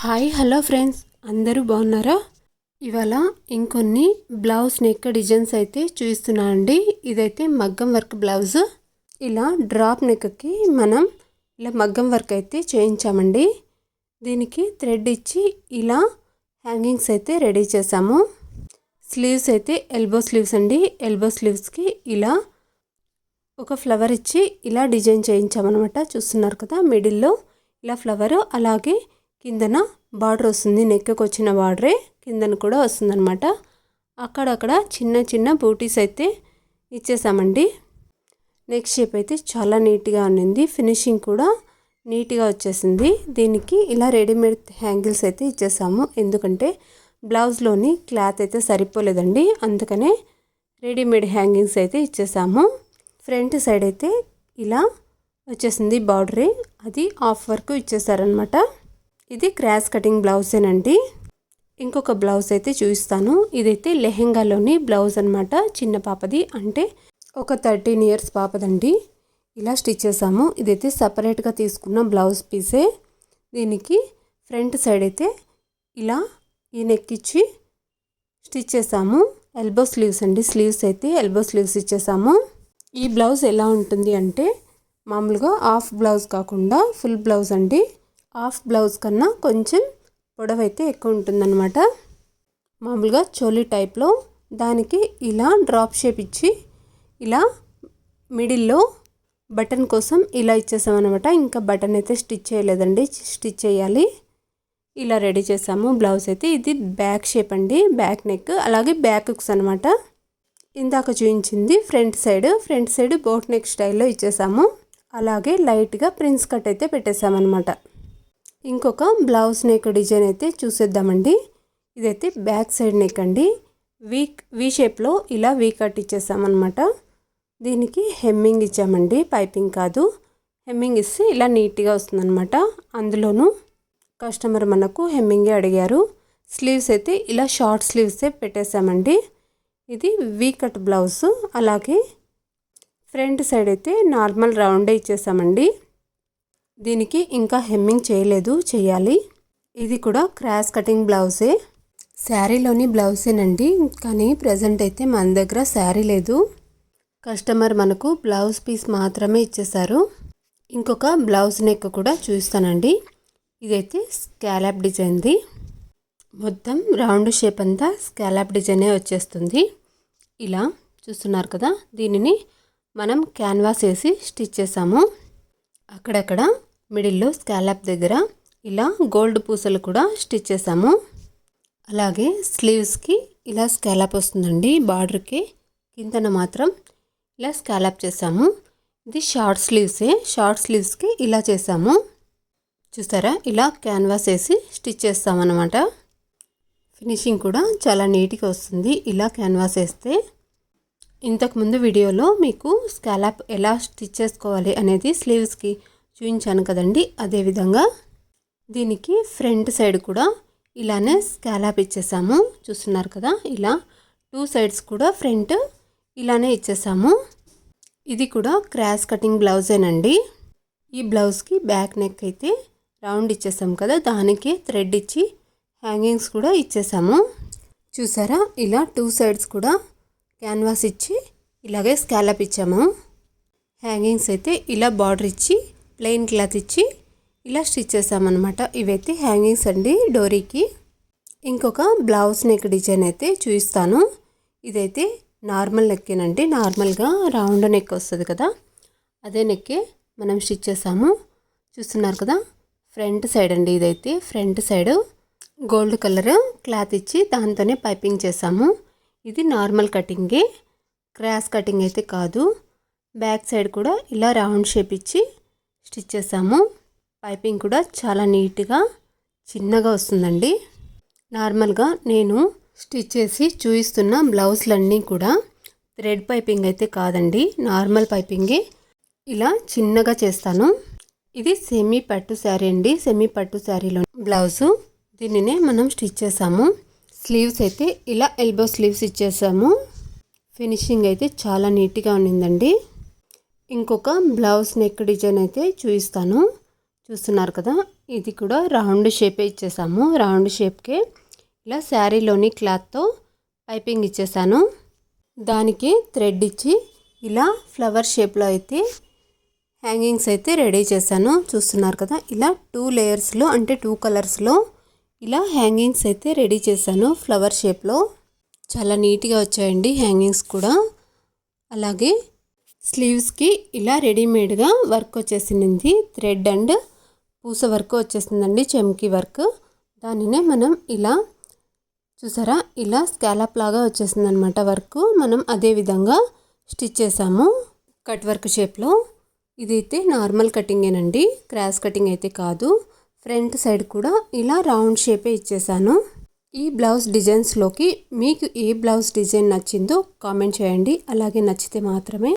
Hi hello friends. అందరూ బాగున్నారా? ఇవాళ ఇంకొన్ని బ్లౌజ్ నెక్ డిజైన్స్ అయితే చూపిస్తున్నా అండి. ఇదైతే మగ్గం వర్క్ బ్లౌజ్. ఇలా డ్రాప్ నెక్కి మనం ఇలా మగ్గం వర్క్ అయితే చేయించామండి. దీనికి థ్రెడ్ ఇచ్చి ఇలా హ్యాంగింగ్స్ అయితే రెడీ చేసాము స్లీవ్స్ అయితే ఎల్బో స్లీవ్స్ అండి. ఎల్బో స్లీవ్స్కి ఇలా ఒక ఫ్లవర్ ఇచ్చి ఇలా డిజైన్ చేయించామన్నమాట. చూస్తున్నారు కదా మిడిల్లో ఇలా ఫ్లవర్ అలాగే కిందన బార్డర్ వస్తుంది. నెక్కకు వచ్చిన బార్డరే కిందన కూడా వస్తుందన్నమాట. అక్కడక్కడ చిన్న చిన్న బూటీస్ అయితే ఇచ్చేసామండి. నెక్స్ట్ షేప్ అయితే చాలా నీట్గా ఉన్నింది. ఫినిషింగ్ కూడా నీట్గా వచ్చేసింది. దీనికి ఇలా రెడీమేడ్ హ్యాంగిల్స్ అయితే ఇచ్చేసాము. ఎందుకంటే బ్లౌజ్లోని క్లాత్ అయితే సరిపోలేదండి. అందుకనే రెడీమేడ్ హ్యాంగింగ్స్ అయితే ఇచ్చేసాము. ఫ్రంట్ సైడ్ అయితే ఇలా వచ్చేసింది బార్డరే. అది ఆఫ్ వర్క్ ఇచ్చేసారనమాట ఇది క్రాస్ కటింగ్ బ్లౌజేనండి ఇంకొక బ్లౌజ్ అయితే చూపిస్తాను. ఇదైతే లెహెంగాలోని బ్లౌజ్ అనమాట చిన్న పాపది. అంటే ఒక థర్టీన్ ఇయర్స్ పాపదండి. ఇలా స్టిచ్ చేసాము ఇదైతే సపరేట్గా తీసుకున్న బ్లౌజ్ పీసే. దీనికి ఫ్రంట్ సైడ్ అయితే ఇలా ఈ నెక్ ఇచ్చి స్టిచ్ చేసాము ఎల్బో స్లీవ్స్ అండి. స్లీవ్స్ అయితే ఎల్బో స్లీవ్స్ ఇచ్చేసాము ఈ బ్లౌజ్ ఎలా ఉంటుంది అంటే మామూలుగా హాఫ్ బ్లౌజ్ కాకుండా ఫుల్ బ్లౌజ్ అండి. హాఫ్ బ్లౌజ్ కన్నా కొంచెం పొడవైతే ఎక్కువ ఉంటుందన్నమాట. మామూలుగా చోలీ టైప్లో దానికి ఇలా డ్రాప్ షేప్ ఇచ్చి ఇలా మిడిల్లో బటన్ కోసం ఇలా ఇచ్చేసామన్నమాట. ఇంకా బటన్ అయితే స్టిచ్ చేయలేదండి స్టిచ్ చేయాలి. ఇలా రెడీ చేసాము బ్లౌజ్ అయితే. ఇది బ్యాక్ షేప్ అండి బ్యాక్ నెక్ అలాగే బ్యాక్ హుక్స్ అనమాట ఇందాక చూపించింది front side front side boat neck స్టైల్లో ఇచ్చేసాము. అలాగే లైట్గా ప్రిన్స్ కట్ అయితే పెట్టేసామన్నమాట. ఇంకొక బ్లౌజ్ నెక్ డిజైన్ అయితే చూసేద్దామండి. ఇదైతే బ్యాక్ సైడ్ నెక్ అండి. వీ వీ షేప్లో ఇలా వీ కట్ ఇచ్చేసామన్నమాట. దీనికి హెమ్మింగ్ ఇచ్చామండి. పైపింగ్ కాదు. హెమ్మింగ్ ఇస్తే ఇలా నీట్గా వస్తుందన్నమాట. అందులోనూ కస్టమర్ మనకు హెమ్మింగే అడిగారు. స్లీవ్స్ అయితే ఇలా షార్ట్ స్లీవ్సే పెట్టేశామండి ఇది వీ కట్ బ్లౌజ్ అలాగే ఫ్రంట్ సైడ్ అయితే నార్మల్ రౌండే ఇచ్చేసామండి. దీనికి ఇంకా హెమ్మింగ్ చేయలేదు చేయాలి. ఇది కూడా క్రాస్ కటింగ్ బ్లౌజే. శారీలోని బ్లౌజేనండి కానీ ప్రజెంట్ అయితే మన దగ్గర శారీ లేదు. కస్టమర్ మనకు బ్లౌజ్ పీస్ మాత్రమే ఇచ్చేసారు ఇంకొక బ్లౌజ్ నెక్ కూడా చూస్తానండి. ఇదైతే స్కాలప్ డిజైన్ది. మొత్తం రౌండ్ షేప్ అంతా స్కాలప్ డిజైనే వచ్చేస్తుంది. ఇలా చూస్తున్నారు కదా దీనిని మనం క్యాన్వాస్ వేసి స్టిచ్ చేసాము. అక్కడక్కడ మిడిల్లో స్కాలప్ దగ్గర ఇలా గోల్డ్ పూసలు కూడా స్టిచ్ చేసాము అలాగే స్లీవ్స్కి ఇలా స్కాలప్ వస్తుందండి బార్డర్కి. కిందన మాత్రం ఇలా స్కాలప్ చేసాము ఇది షార్ట్ స్లీవ్సే షార్ట్ స్లీవ్స్కి ఇలా చేసాము చూసారా? ఇలా క్యాన్వాస్ వేసి స్టిచ్ చేస్తామన్నమాట. ఫినిషింగ్ కూడా చాలా నీట్గా వస్తుంది ఇలా క్యాన్వాస్ వేస్తే. ఇంతకుముందు వీడియోలో మీకు స్కాలప్ ఎలా స్టిచ్ చేసుకోవాలి అనేది స్లీవ్స్కి చూపించాను కదండి. అదేవిధంగా దీనికి ఫ్రంట్ సైడ్ కూడా ఇలానే స్కాలప్ ఇచ్చేసాము. చూస్తున్నారు కదా ఇలా టూ సైడ్స్ కూడా ఫ్రంట్ ఇలానే ఇచ్చేసాము. ఇది కూడా క్రాస్ కటింగ్ బ్లౌజేనండి. ఈ బ్లౌజ్కి బ్యాక్ నెక్ అయితే రౌండ్ ఇచ్చేసాము కదా దానికి థ్రెడ్ ఇచ్చి హ్యాంగింగ్స్ కూడా ఇచ్చేసాము. చూసారా ఇలా టూ సైడ్స్ కూడా క్యాన్వాస్ ఇచ్చి ఇలాగే స్కాలప్ ఇచ్చాము. హ్యాంగింగ్స్ అయితే ఇలా బార్డర్ ఇచ్చి ప్లెయిన్ క్లాత్ ఇచ్చి ఇలా స్టిచ్ చేసామన్నమాట ఇవైతే హ్యాంగింగ్స్ అండి డోరీకి. ఇంకొక బ్లౌజ్ నెక్ డిజైన్ అయితే చూపిస్తాను. ఇదైతే నార్మల్ నెక్కేనండి. నార్మల్గా రౌండ్ నెక్ వస్తుంది కదా అదే నెక్కే మనం స్టిచ్ చేసాము చూస్తున్నారు కదా ఫ్రంట్ సైడ్ అండి ఇదైతే. Front side gold colour cloth ఇచ్చి దాంతోనే పైపింగ్ చేసాము ఇది నార్మల్ కటింగే క్రాస్ కటింగ్ అయితే కాదు. బ్యాక్ సైడ్ కూడా ఇలా రౌండ్ షేప్ ఇచ్చి స్టిచ్ చేసాము. పైపింగ్ కూడా చాలా నీట్గా చిన్నగా వస్తుందండి. నార్మల్గా నేను స్టిచ్ చేసి చూపిస్తున్న బ్లౌజ్లన్నీ కూడా థ్రెడ్ పైపింగ్ అయితే కాదండి నార్మల్ పైపింగే. ఇలా చిన్నగా చేస్తాను. ఇది సెమీ పట్టు శారీ అండి సెమీ పట్టు శారీలో బ్లౌజు. దీనినే మనం స్టిచ్ చేసాము. స్లీవ్స్ అయితే ఇలా ఎల్బో స్లీవ్స్ ఇచ్చేసాము. ఫినిషింగ్ అయితే చాలా నీట్గా ఉన్నిందండి ఇంకొక బ్లౌజ్ నెక్ డిజైన్ అయితే చూపిస్తాను. చూస్తున్నారు కదా? ఇది కూడా రౌండ్ షేపే ఇచ్చేసాము. రౌండ్ షేప్కే ఇలా శారీలోని క్లాత్తో పైపింగ్ ఇచ్చేసాను. దానికి థ్రెడ్ ఇచ్చి ఇలా ఫ్లవర్ షేప్లో అయితే హ్యాంగింగ్స్ అయితే రెడీ చేశాను. చూస్తున్నారు కదా? ఇలా టూ లేయర్స్లో అంటే టూ కలర్స్లో ఇలా హ్యాంగింగ్స్ అయితే రెడీ చేశాను ఫ్లవర్ షేప్లో. చాలా నీట్గా వచ్చాయండి హ్యాంగింగ్స్ కూడా. అలాగే స్లీవ్స్కి ఇలా రెడీమేడ్గా వర్క్ వచ్చేసింది. థ్రెడ్ అండ్ పూస వర్క్ వచ్చేసిందండి చెమ్కి వర్క్. దానినే మనం ఇలా చూసారా? ఇలా స్కాలప్ లాగా వచ్చేసింది అనమాట వర్క్. మనం అదే విధంగా స్టిచ్ చేసాము కట్ వర్క్ షేప్లో. ఇదైతే నార్మల్ కటింగేనండి క్రాస్ కటింగ్ అయితే కాదు. ఫ్రంట్ సైడ్ కూడా ఇలా రౌండ్ షేపే ఇచ్చేసాను. ఈ బ్లౌజ్ డిజైన్స్లోకి మీకు ఏ బ్లౌజ్ డిజైన్ నచ్చిందో కామెంట్ చేయండి. అలాగే నచ్చితే మాత్రమే